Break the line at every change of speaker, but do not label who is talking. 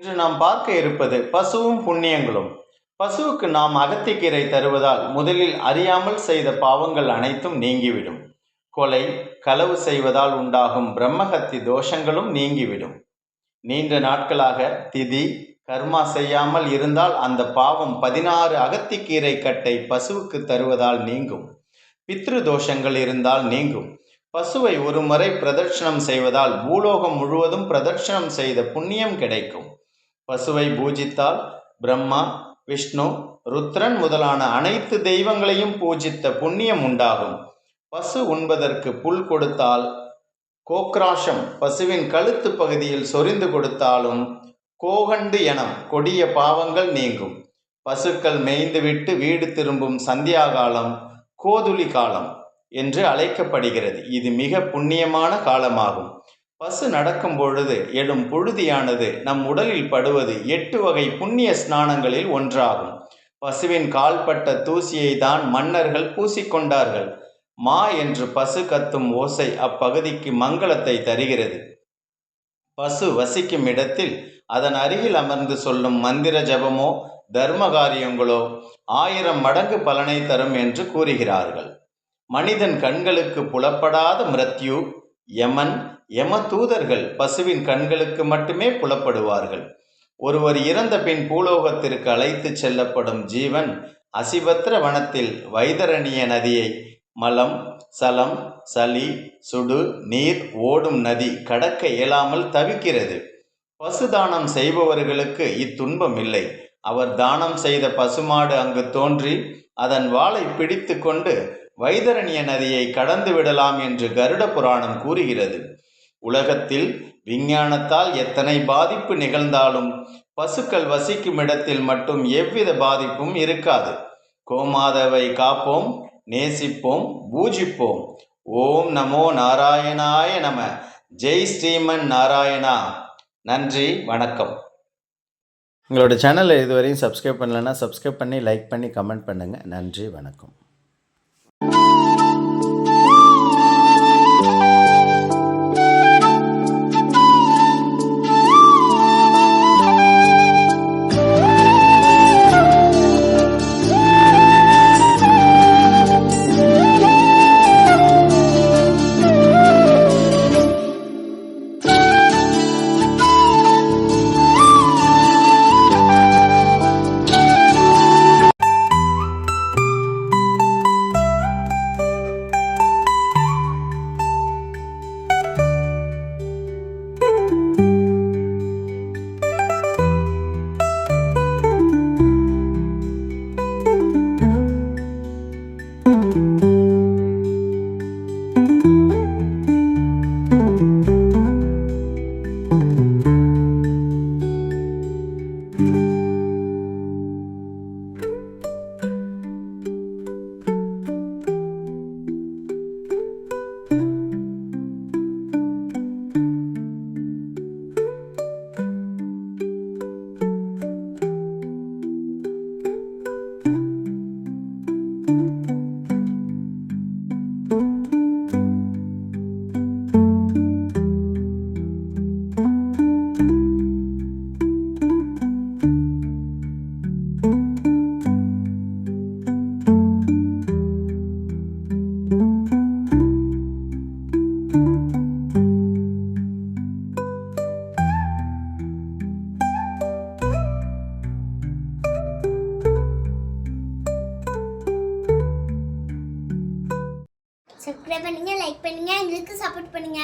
இன்று நாம் பார்க்க இருப்பது பசுவும் புண்ணியங்களும். பசுவுக்கு நாம் அகத்திக்கீரை தருவதால் முதலில் அறியாமல் செய்த பாவங்கள் அனைத்தும் நீங்கிவிடும். கொலை களவு செய்வதால் உண்டாகும் பிரம்மஹத்தி தோஷங்களும் நீங்கிவிடும். நீண்ட நாட்களாக திதி கர்மா செய்யாமல் இருந்தால் அந்த பாவம் பதினாறு அகத்திக்கீரை கட்டை பசுவுக்கு தருவதால் நீங்கும். பித்ரு தோஷங்கள் இருந்தால் நீங்கும். பசுவை ஒரு முறை பிரதட்சணம் செய்வதால் பூலோகம் முழுவதும் பிரதட்சணம் செய்த புண்ணியம் கிடைக்கும். பசுவை பூஜித்தால் பிரம்மா விஷ்ணு ருத்ரன் முதலான அனைத்து தெய்வங்களையும் பூஜித்த புண்ணியம் உண்டாகும். பசு உண்பதற்கு புல் கொடுத்தால் கோக்ராஷம் பசுவின் கழுத்து பகுதியில் சொரிந்து கொடுத்தாலும் கோகண்டு எனம் கொடிய பாவங்கள் நீங்கும். பசுக்கள் மேய்ந்துவிட்டு வீடு திரும்பும் சந்தியாகாலம் கோதுளி காலம் என்று அழைக்கப்படுகிறது. இது மிக புண்ணியமான காலமாகும். பசு நடக்கும் பொழுது எழும் புழுதியானது நம் உடலில் படுவது எட்டு வகை புண்ணிய ஸ்நானங்களில் ஒன்றாகும். பசுவின் கால்பட்ட தூசியை தான் மன்னர்கள் பூசிக்கொண்டார்கள். மா என்று பசு கத்தும் ஓசை அப்பகுதிக்கு மங்களத்தை தருகிறது. பசு வசிக்கும் இடத்தில் அதன் அருகில் அமர்ந்து சொல்லும் மந்திர ஜபமோ தர்ம காரியங்களோ ஆயிரம் மடங்கு பலனை தரும் என்று கூறுகிறார்கள். மனிதன் கண்களுக்கு புலப்படாத மிருத்யு யமன் யம தூதர்கள் பசுவின் கண்களுக்கு மட்டுமே புலப்படுவார்கள். ஒருவர் இறந்த பின் பூலோகத்திற்கு அழைத்து செல்லப்படும் ஜீவன் அசிபத்திர வனத்தில் வைதரணிய நதியை மலம் சலம் சளி சுடு நீர் ஓடும் நதி கடக்க இயலாமல் தவிக்கிறது. பசுதானம் செய்பவர்களுக்கு இத்துன்பம் இல்லை. அவர் தானம் செய்த பசுமாடு அங்கு தோன்றி அதன் வாளை பிடித்து கொண்டு வைதரணிய நதியை கடந்து விடலாம் என்று கருட புராணம் கூறுகிறது. உலகத்தில் விஞ்ஞானத்தால் எத்தனை பாதிப்பு நிகழ்ந்தாலும் பசுக்கள் வசிக்கும் இடத்தில் மட்டும் எவ்வித பாதிப்பும் இருக்காது. கோமாதவை காப்போம் நேசிப்போம் பூஜிப்போம். ஓம் நமோ நாராயணாய நம. ஜெய் ஸ்ரீமன் நாராயணா. நன்றி வணக்கம்.
உங்களோட சேனலை இதுவரையும் சப்ஸ்கிரைப் பண்ணலைன்னா சப்ஸ்கிரைப் பண்ணி லைக் பண்ணி கமெண்ட் பண்ணுங்கள் நன்றி வணக்கம்.
சப்ஸ்கிரைப் பண்ணுங்க லைக் பண்ணுங்க எங்களுக்கு சப்போர்ட் பண்ணுங்க.